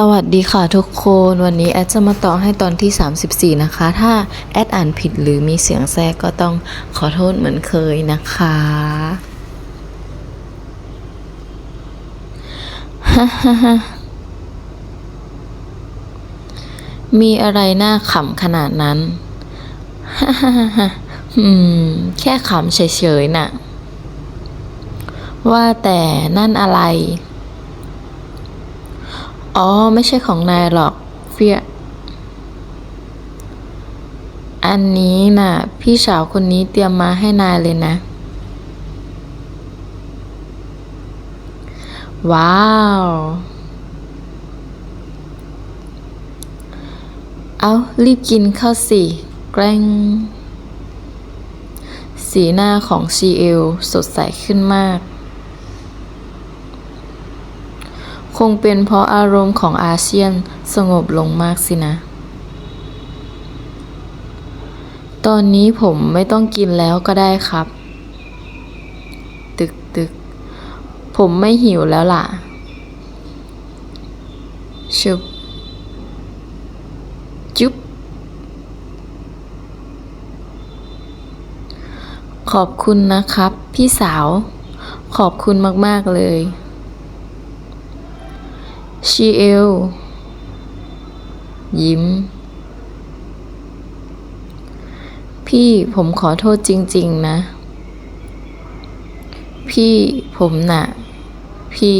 สวัสดีค่ะทุกคนวันนี้แอดจะมาต่อให้ตอนที่ 34 นะคะ ถ้าแอดอ่านผิดหรือมีเสียงแทรกก็ต้องขอโทษเหมือนเคยนะคะมีอะไรน่าขำขนาดนั้นฮ่าฮ่าฮ่าอืม แค่ขำเฉยๆน่ะ ว่าแต่นั่นอะไร อ๋อ ไม่ใช่ของนายหรอก เฟีย อันนี้น่ะ พี่สาวคนนี้เตรียมมาให้นายเลยนะ ว้าว เอารีบกินข้าวสิแกล้งสีหน้าของซีเอลสดใสขึ้นมาก คงเป็นเพราะอารมณ์ของอาเซียนสงบลงมากสินะ ตอนนี้ผมไม่ต้องกินแล้วก็ได้ครับ ตึกตึก ผมไม่หิวแล้วล่ะชุบจุ๊บขอบคุณนะครับ พี่สาว ขอบคุณมาก ๆ เลย ชีเอล ยิ้ม พี่ผมขอโทษจริง ๆ นะ พี่ผมน่ะ พี่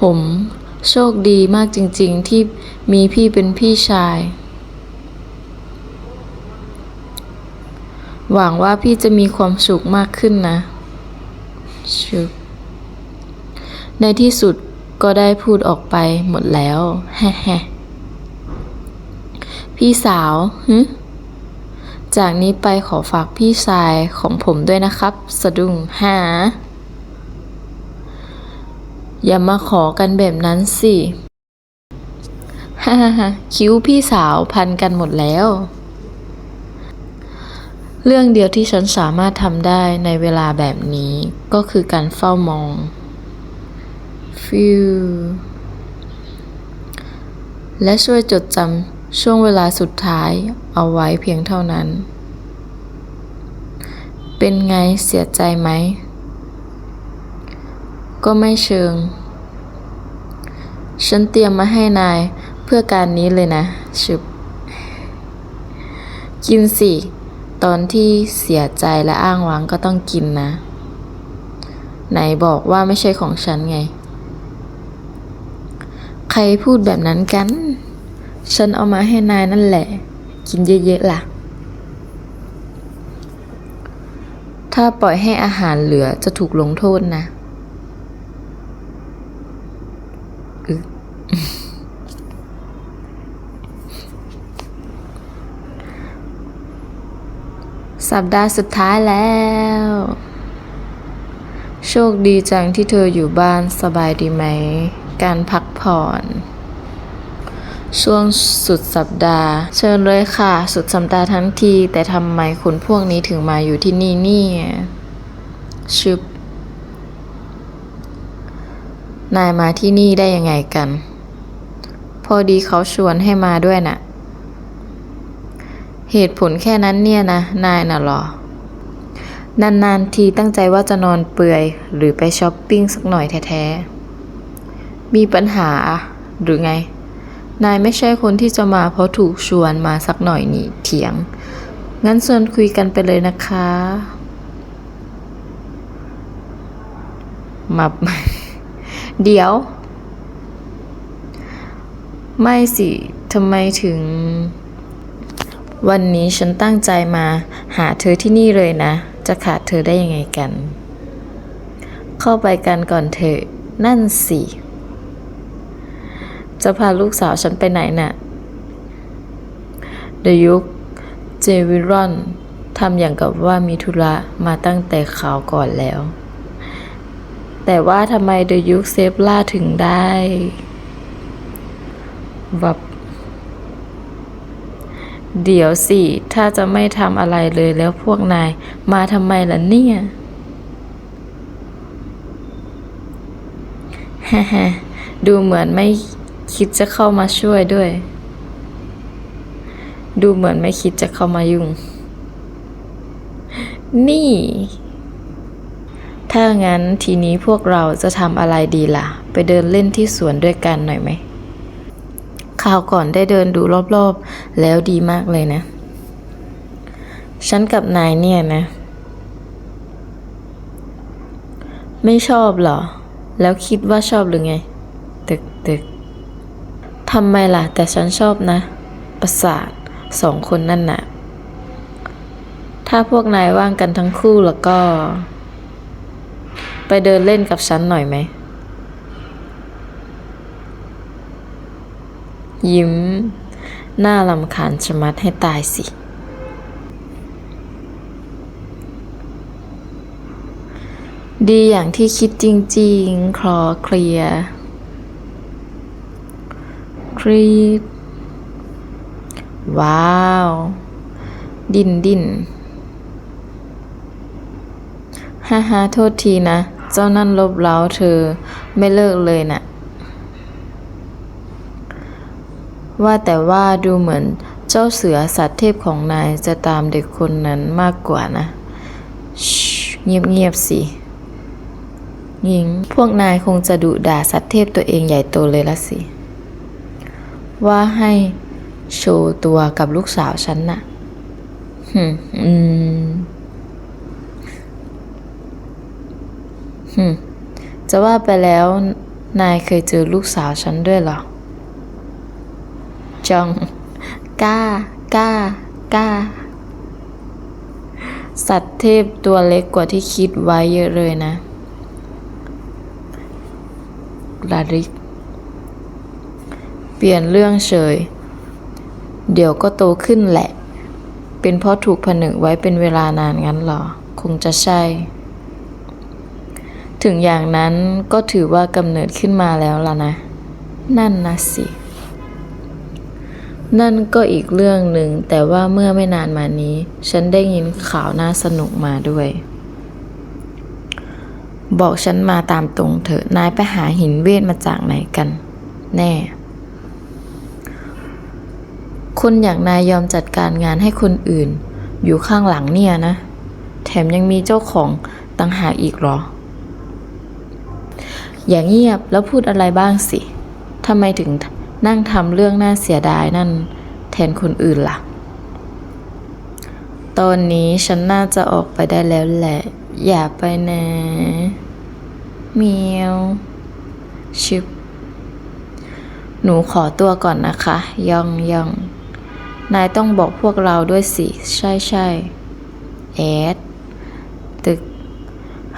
ผมโชคดีมากจริง ๆ ที่มีพี่เป็นพี่ชาย หวังว่าพี่จะมีความสุขมากขึ้นนะชุบในที่สุด ก็ได้พูดออกไปหมดแล้วแฮ่ๆพี่สาวฮึจากนี้ไปขอฝากพี่ชายของผมด้วยนะครับ สะดุ้งหา อย่ามาขอกันแบบนั้นสิฮ่าฮ่าคิ้วพี่สาวพันกันหมดแล้ว เรื่องเดียวที่ฉันสามารถทำได้ในเวลาแบบนี้ก็คือการเฝ้ามอง ฟิวและช่วยจดจำช่วงเวลาสุดท้ายเอาไว้เพียงเท่านั้น เป็นไงเสียใจไหม ก็ไม่เชิง ฉันเตรียมมาให้นายเพื่อการนี้เลยนะชึบกินสิ ตอนที่เสียใจและอ้างว้างก็ต้องกินนะ ไหนบอกว่าไม่ใช่ของฉันไง ใครพูดแบบนั้นกัน ฉันเอามาให้นายนั่นแหละ กินเยอะๆล่ะ ถ้าปล่อยให้อาหารเหลือจะถูกลงโทษนะสัปดาห์สุดท้ายแล้ว โชคดีจังที่เธออยู่บ้านสบายดีไหม การพักผ่อน ช่วงสุดสัปดาห์ เชิญเลยค่ะ สุดสัปดาห์ทั้งที แต่ทำไมคนพวกนี้ถึงมาอยู่ที่นี่เนี่ยชึบนายมาที่นี่ได้ยังไงกัน พอดีเขาชวนให้มาด้วยน่ะ เหตุผลแค่นั้นเนี่ยนะ นายน่ะหรอ นานๆทีตั้งใจว่าจะนอนเปื่อย หรือไปช้อปปิ้งสักหน่อยแท้ๆ มีปัญหาหรือไง นายไม่ใช่คนที่จะมาเพราะถูกชวนมาสักหน่อยนี่เถียง งั้นเชิญคุยกันไปเลยนะคะมับเดี๋ยว ไม่สิทำไมถึง วันนี้ฉันตั้งใจมา หาเธอที่นี่เลยนะ จะขาดเธอได้ยังไงกัน เข้าไปกันก่อนเถอะนั่นสิ จะพาลูกสาวฉันไปไหนน่ะเดยุกเจวิรอนทำอย่างกับว่ามีธุระมาตั้งแต่ข่าวก่อนแล้ว แต่ว่าทำไมเดยุกเซฟล่าถึงได้วับเดี๋ยวสิ ถ้าจะไม่ทำอะไรเลยแล้วพวกนายมาทำไมล่ะเนี่ยฮ่าฮ่าดูเหมือนไม่ คิดจะเข้ามาช่วยด้วย ดูเหมือนไม่คิดจะเข้ามายุ่ง นี่ ถ้างั้นทีนี้พวกเราจะทำอะไรดีล่ะ ไปเดินเล่นที่สวนด้วยกันหน่อยไหมคราวก่อนได้เดินดูรอบๆ แล้วดีมากเลยนะ ฉันกับนายเนี่ยนะ ไม่ชอบเหรอ แล้วคิดว่าชอบหรือไง ตึกตึก ทำไมล่ะ แต่ฉันชอบนะ ประสาทสองคนนั่นน่ะ ถ้าพวกนายว่างกันทั้งคู่แล้วก็ ไปเดินเล่นกับฉันหน่อยไหม ยิ้ม หน้าลำคาญชะมัดให้ตายสิ ดีอย่างที่คิดจริง ๆ คลอเคลียร์ รีดว้าว ดินดินฮ่าฮ่าโทษทีนะ เจ้านั่นลบเล้าเธอไม่เลิกเลยน่ะ ว่าแต่ว่าดูเหมือนเจ้าเสือสัตว์เทพของนายจะตามเด็กคนนั้นมากกว่านะ เงียบเงียบๆสิหญิง พวกนายคงจะดุด่าสัตว์เทพตัวเองใหญ่โตเลยละสิ ว่าให้โชว์ตัวกับลูกสาวฉันน่ะหึมอืมหึมจะว่าไปแล้ว นายเคยเจอลูกสาวฉันด้วยเหรอ จองกล้ากล้ากล้า สัตว์เทพตัวเล็กกว่าที่คิดไว้เยอะเลยนะลาริก เปลี่ยนเรื่องเฉย เดี๋ยวก็โตขึ้นแหละ เป็นเพราะถูกผนึกไว้เป็นเวลานานงั้นเหรอ คงจะใช่ ถึงอย่างนั้นก็ถือว่ากำเนิดขึ้นมาแล้วล่ะนะ นั่นนะสิ นั่นก็อีกเรื่องหนึ่ง แต่ว่าเมื่อไม่นานมานี้ ฉันได้ยินข่าวน่าสนุกมาด้วย บอกฉันมาตามตรงเถอะ นายไปหาหินเวทมาจากไหนกัน แน่ คนอย่างนายยอมจัดการงานให้คนอื่น อยู่ข้างหลังเนี่ยนะ แถมยังมีเจ้าของต่างหากอีกเหรอ อย่างเงียบแล้วพูดอะไรบ้างสิทำไมถึงนั่งทำเรื่องน่าเสียดายนั่น แทนคนอื่นล่ะ ตอนนี้ฉันน่าจะออกไปได้แล้วแหละ อย่าไปนะเมียวชิบหนูขอตัวก่อนนะคะยองยอง นายต้องบอกพวกเราด้วยสิ ใช่ใช่แอด ตึก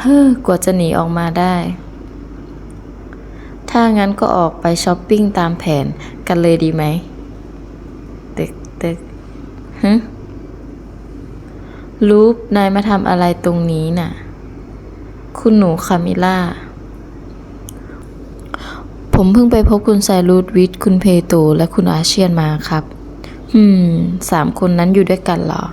เฮ้อกว่าจะหนีออกมาได้ ถ้างั้นก็ออกไปช้อปปิ้งตามแผนกันเลยดีไหม ตึกตึกฮึลูปนายมาทำอะไรตรงนี้น่ะ คุณหนูคามิล่า ผมเพิ่งไปพบคุณไซรูดวิท คุณเพโต และคุณอาเชียนมาครับ หืม สามคนนั้นอยู่ด้วยกันเหรอ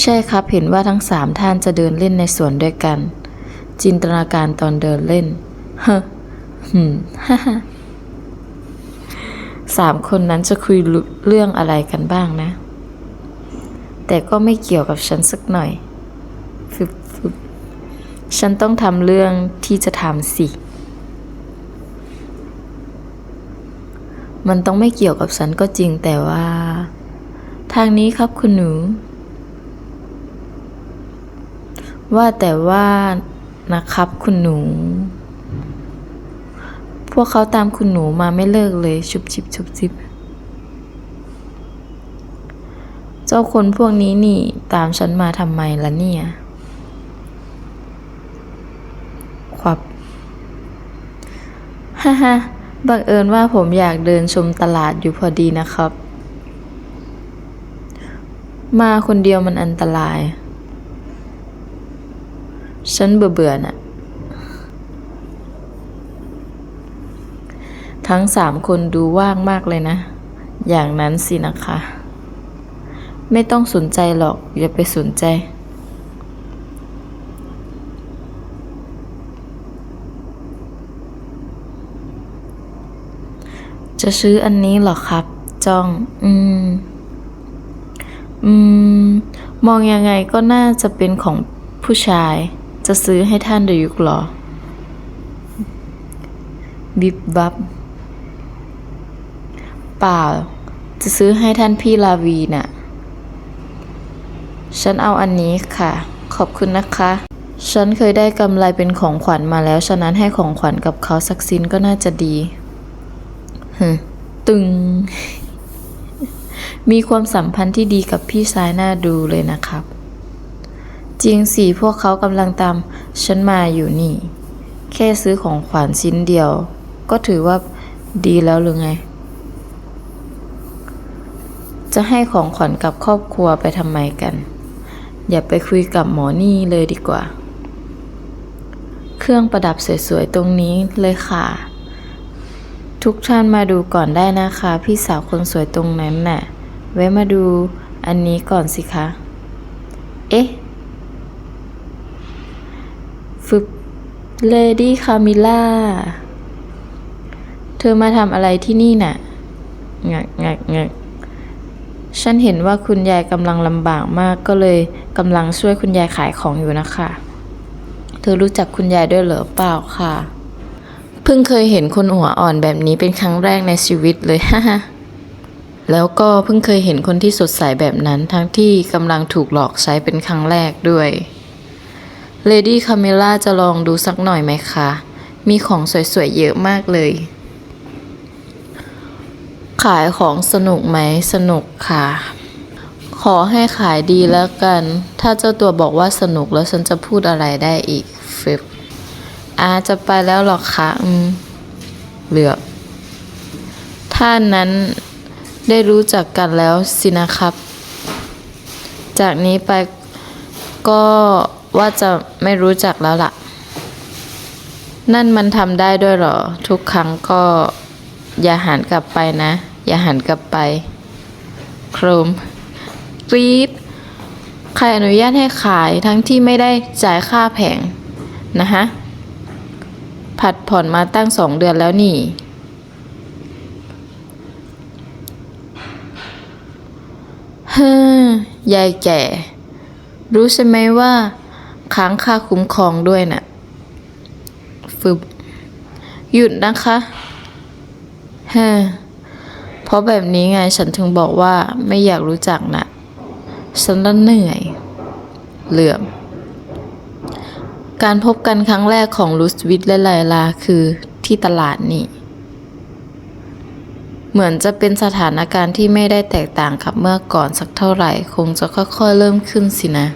ใช่ครับ เห็นว่าทั้งสามท่านจะเดินเล่นในสวนด้วยกัน จินตนาการตอนเดินเล่น เฮ้อหืมฮ่าฮ่าสามคนนั้นจะคุยเรื่องอะไรกันบ้างนะ แต่ก็ไม่เกี่ยวกับฉันสักหน่อยฟึบฟึบฉันต้องทำเรื่องที่จะทำสิ มันต้องไม่เกี่ยวกับฉันก็จริงแต่ว่า ทางนี้ครับคุณหนู ว่าแต่ว่านะครับคุณหนู พวกเขาตามคุณหนูมาไม่เลิกเลย ชุบชิบชุบชิบเจ้าคนพวกนี้นี่ตามฉันมาทำไมล่ะเนี่ยควับฮ่าฮ่า บังเอิญว่าผมอยากเดินชมตลาดอยู่พอดีนะครับ มาคนเดียวมันอันตราย ฉันเบื่อเบื่อน่ะ ทั้งสามคนดูว่างมากเลยนะ อย่างนั้นสินะคะ ไม่ต้องสนใจหรอก อย่าไปสนใจ จะซื้ออันนี้เหรอครับ จ้อง อืม อืม มองยังไงก็น่าจะเป็นของผู้ชาย จะซื้อให้ท่านเดยุกเหรอ บิบบับ เปล่า จะซื้อให้ท่านพี่ลาวีน่ะ ฉันเอาอันนี้ค่ะ ขอบคุณนะคะฉันเคยได้กำไรเป็นของขวัญมาแล้ว ฉะนั้นให้ของขวัญกับเขาสักสิ้นก็น่าจะดี ตึง มีความสัมพันธ์ที่ดีกับพี่ชายน่าดูเลยนะครับ จริงสิพวกเขากำลังตามฉันมาอยู่นี่ แค่ซื้อของขวัญชิ้นเดียว ก็ถือว่าดีแล้วหรือไง จะให้ของขวัญกับครอบครัวไปทำไมกัน อย่าไปคุยกับหมอนี่เลยดีกว่า เครื่องประดับสวยๆตรงนี้เลยค่ะ ทุกท่านมาดูก่อนได้นะคะ พี่สาวคนสวยตรงนั้นน่ะไว้มาดูอันนี้ก่อนสิคะ เอ๊ะฟึบเลดี้คามิล่า เธอมาทำอะไรที่นี่น่ะงักงักงักฉันเห็นว่าคุณยายกำลังลำบากมากก็เลยกำลังช่วยคุณยายขายของอยู่นะคะ เธอรู้จักคุณยายด้วยเหรอเปล่าค่ะ เพิ่งเคยเห็นคนหัวอ่อนแบบนี้เป็นครั้งแรกในชีวิตเลยฮ่าแล้วก็เพิ่งเคยเห็นคนที่สดใสแบบนั้นทั้งที่กำลังถูกหลอกใช้เป็นครั้งแรกด้วยเลดี้คาเมล่าจะลองดูสักหน่อยไหมคะ มีของสวยๆ เยอะมากเลย ขายของสนุกไหม สนุกค่ะ ขอให้ขายดีแล้วกัน ถ้าเจ้าตัวบอกว่าสนุกแล้วฉันจะพูดอะไรได้อีกฟิบ อาจะไปแล้วหรอคะอืมเหลือท่านนั้นได้รู้จักกันแล้วสินะครับ จากนี้ไปก็ว่าจะไม่รู้จักแล้วล่ะ นั่นมันทำได้ด้วยหรอ ทุกครั้งก็อย่าหันกลับไปนะ อย่าหันกลับไป โครมกรีดใครอนุญาตให้ขายทั้งที่ไม่ได้จ่ายค่าแผงนะฮะ ผัดผ่อนมาตั้งสองเดือนแล้วนี่ เฮ้อยายแก่ รู้ใช่ไหมว่าค้างค่าคุ้มครองด้วยน่ะฟึบหยุดนะคะเฮ้อเพราะแบบนี้ไงฉันถึงบอกว่าไม่อยากรู้จักนะฉันละเหนื่อย เหลื่อม การพบกันครั้งแรกของลูสวิทและไลลาคือที่ตลาดนี่ เหมือนจะเป็นสถานการณ์ที่ไม่ได้แตกต่างกับเมื่อก่อนสักเท่าไหร่ คงจะค่อยๆเริ่มขึ้นสินะ